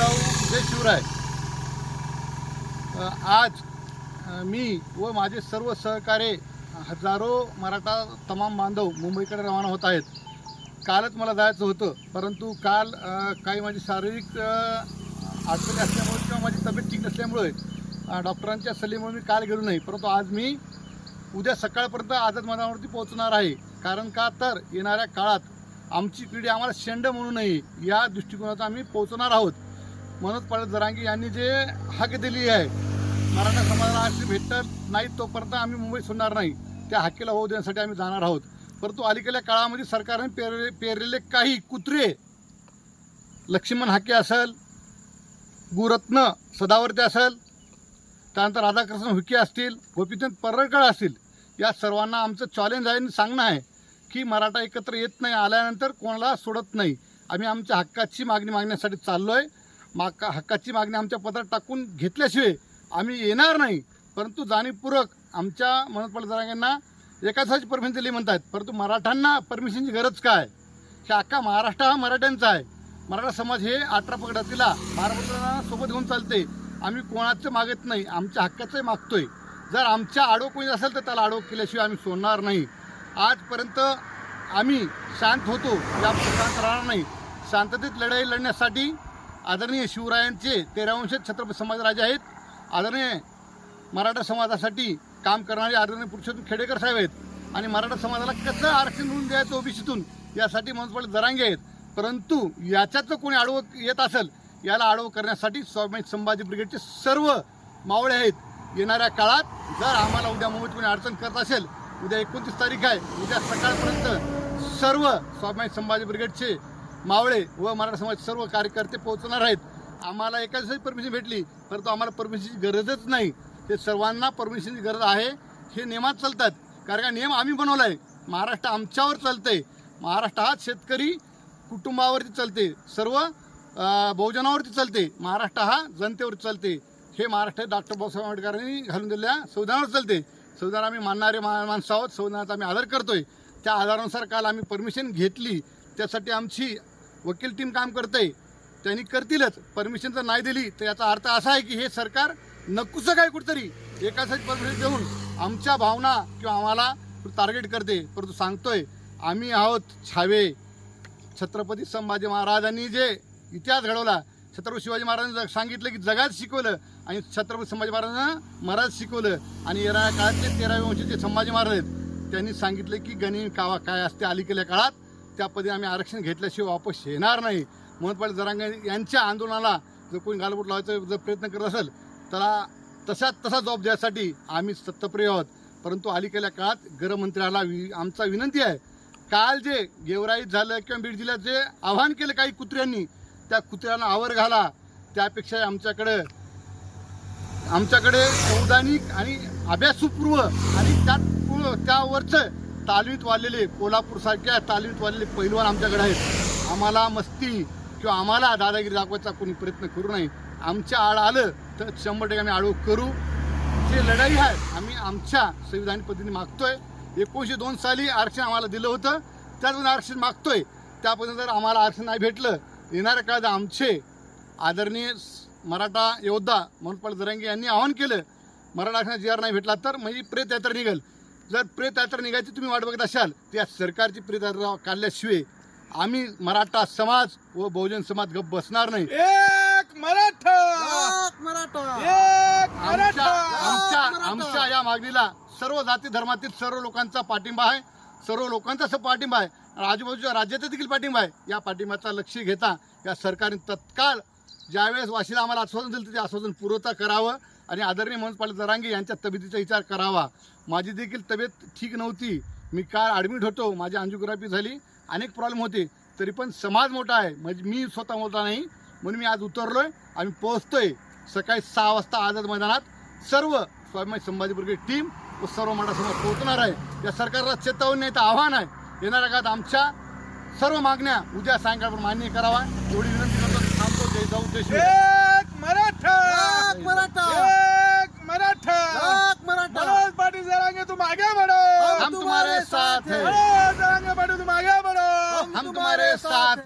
जाऊ जय शिवराय आज मी व माझे सर्व सहकारे हजारो मराठा तमाम बांधव मुंबईकडे रवाना होत आहेत. कालच मला जायचं होतं परंतु काल काही माझी शारीरिक अ, अडचणी असल्यामुळे किंवा माझी तब्येत ठीक नसल्यामुळे डॉक्टरांच्या सल्लीमुळे मी काल गेलो नाही. परंतु आज मी उद्या सकाळपर्यंत आझाद मैदानावरती पोहोचणार आहे. कारण का? तर येणाऱ्या काळात आमची पिढी आम्हाला शेंड म्हणू नये या दृष्टिकोनात आम्ही पोहोचणार आहोत. मनोज पाटील जरांगी यांनी जे हक दिली आहे मराठा समाजाला आरक्षण भेटत नाही तोपर्यंत आम्ही मुंबई सोडणार नाही. त्या हक्कीला होऊ देण्यासाठी आम्ही जाणार आहोत. परंतु अलीकडल्या काळामध्ये सरकारने पेरले पेरलेले काही कुत्रे लक्ष्मण हाके असेल गुरत्न सदावर्ते असेल त्यानंतर राधाकृष्ण हुके असतील गोपीचंद परळकर असतील या सर्वांना आमचं चॅलेंज आहे आणि सांगणं आहे की मराठा एकत्र येत नाही आल्यानंतर कोणाला सोडत नाही. आम्ही आमच्या हक्काची मागणी मागण्यासाठी चाललो आहे माग हक्काची मागणी आमच्या पत्रात टाकून घेतल्याशिवाय आम्ही येणार नाही. परंतु जाणीवपूर्वक आमच्या मनोज जरांगांना एकाच परमिशन दिली म्हणतात. परंतु मराठ्यांना परमिशनची गरज काय? की अख्खा महाराष्ट्र हा मराठ्यांचा आहे. मराठा समाज हे अठरा पगडातीला बारा सोबत घेऊन चालते. आम्ही कोणाचं मागत नाही. आमच्या हक्काचंही मागतोय. जर आमच्या आडो कोणी असेल तर त्याला आडोक केल्याशिवाय आम्ही सोडणार नाही. आजपर्यंत आम्ही शांत होतो. या शांत राहणार नाही. शांततेत लढाई लढण्यासाठी आदरणीय शिवरायांचे तेरावंश छत्रपती समाजराजे आहेत. आदरणीय मराठा समाजासाठी काम करणारे आदरणीय पुरुषोत्तम खेडेकर साहेब आहेत. आणि मराठा समाजाला कसं आरक्षण मिळून द्यायचं ओबीसीतून यासाठी मनोज जरांगे आहेत. परंतु याच्यात कोणी आडवं येत असेल याला आडवं करण्यासाठी स्वामी संभाजी ब्रिगेडचे सर्व मावळे आहेत. येणाऱ्या काळात जर आम्हाला उद्या मुंबईत कोणी अडचण करत असेल उद्या एकोणतीस तारीख आहे उद्या सकाळपर्यंत सर्व स्वामी संभाजी ब्रिगेडचे मावळे व मराठा समाज सर्व कार्यकर्ते पोहोचणार आहेत. आम्हाला एकाच परमिशन भेटली परंतु आम्हाला परमिशनची गरजच नाही. ते सर्वांना परमिशनची गरज आहे. हे नियमात चालतात. कारण का नियम आम्ही बनवला आहे महाराष्ट्र आमच्यावर चालतंय. महाराष्ट्र हा शेतकरी कुटुंबावरती चालते सर्व बहुजनावरती चालते महाराष्ट्र हा जनतेवरती चालते हे महाराष्ट्र डॉक्टर बाबासाहेब आंबेडकरांनी घालून दिलेल्या संविधानावर चालते संविधान आम्ही मानणारे मा माणसं आहोत. संविधानाचा आम्ही आदर करतोय. त्या आधारानुसार काल आम्ही परमिशन घेतली. त्यासाठी आमची वकील टीम काम करते त्यांनी करतीलच. परमिशन जर नाही दिली तर याचा अर्थ असा आहे की हे सरकार नकुसं काय कुठतरी एकासाठी परमिशन देऊन आमच्या भावना किंवा आम्हाला टार्गेट करते. परंतु सांगतोय आम्ही आहोत छावे. छत्रपती संभाजी महाराजांनी जे इतिहास घडवला छत्रपती शिवाजी महाराजांनी सांगितलं की जगात शिकवलं आणि छत्रपती संभाजी महाराजांना महाराज शिकवलं. आणि येणाऱ्या काळातले तेराव्या वंशीचे संभाजी महाराज आहेत. त्यांनी सांगितलं की गणी कावा काय असते अलीकडल्या काळात त्या आम्ही आरक्षण घेतल्याशिवाय वापस येणार नाही. म्हणून पाटील जरांगे यांच्या आंदोलनाला जर कोणी गालबोट लावायचा जर प्रयत्न करत असेल त्याला तसा तसा जबाब द्यायसाठी आम्ही सत्तप्रिय आहोत. परंतु अलीकडल्या काळात गृहमंत्र्याला वि आमचा विनंती आहे. काल जे गेवराईत झालं किंवा बीड जिल्ह्यात जे आव्हान केलं काही कुत्र्यांनी त्या कुत्र्यांना आवर घाला. त्यापेक्षा आमच्याकडं आमच्याकडे संवैधानिक आणि अभ्यासूपूर्व आणि त्यात त्यावरचं तालमीत वाढलेले कोल्हापूरसारख्या तालमीत वाढलेले पैलवान आमच्याकडे आहेत. आम्हाला मस्ती किंवा आम्हाला दादागिरी दाखवायचा कोणी प्रयत्न करू नये. आमच्या आड आलं तर शंभर टक्के आम्ही आडू करू. जे लढाई आहे आम्ही आमच्या संविधानिक पद्धतीने मागतोय. एकोणीसशे दोन साली आरक्षण आम्हाला दिलं होतं. त्यातून आरक्षण मागतोय. त्यापर्यंत जर आम्हाला आरक्षण नाही भेटलं येणाऱ्या काळात आमचे आदरणीय मराठा योद्धा मनोजपाल जरांगे यांनी आवाहन केलं मराठा आरक्षण जी आर नाही भेटला तर म्हणजे प्रेत यात्रा निघेल. जर प्रेत यात्रा निघायची तुम्ही वाट बघत असाल तर या सरकारची प्रेत यात्रा काढल्याशिवाय आम्ही मराठा समाज व बहुजन समाज गप बसणार नाही. एक मराठा! मराठा! एक आमच्या मराठा! आमच्या मराठा. आमच्या या मागणीला सर्व जाती धर्मातील सर्व लोकांचा पाठिंबा आहे. सर्व लोकांचा असं पाठिंबा आहे. आजूबाजूच्या राज्याचा देखील पाठिंबा आहे. या पाठिंब्याचा लक्ष घेता या सरकारने तत्काळ ज्यावेळेस वाशीला आम्हाला आश्वासन दिलं ते आश्वासन पुरवठा करावं. आणि आदरणीय मनोज पाटील जरांगे यांच्या तब्येतीचा विचार करावा. माझी देखील तब्येत ठीक नव्हती. मी काल ॲडमिट होतो. माझी अंजिओग्राफी झाली. अनेक प्रॉब्लेम होते. तरी पण समाज मोठा आहे. म्हणजे मी स्वतः मोठा नाही. म्हणून मी आज उतरलोय आम्ही पोहोचतोय. सकाळी सहा वाजता आझाद मैदानात सर्व स्वामी संभाजी ब्रिगेड टीम व सर्व मराठा समाज पोहोचणार आहे. या सरकारला चेतावणी आहे तर आव्हान आहे. येणाऱ्या काळात आमच्या सर्व मागण्या उद्या सायंकाळपर्यंत मान्य करावा. एवढी विनंती करतो थांबतो. जय जाऊ जय मराठा!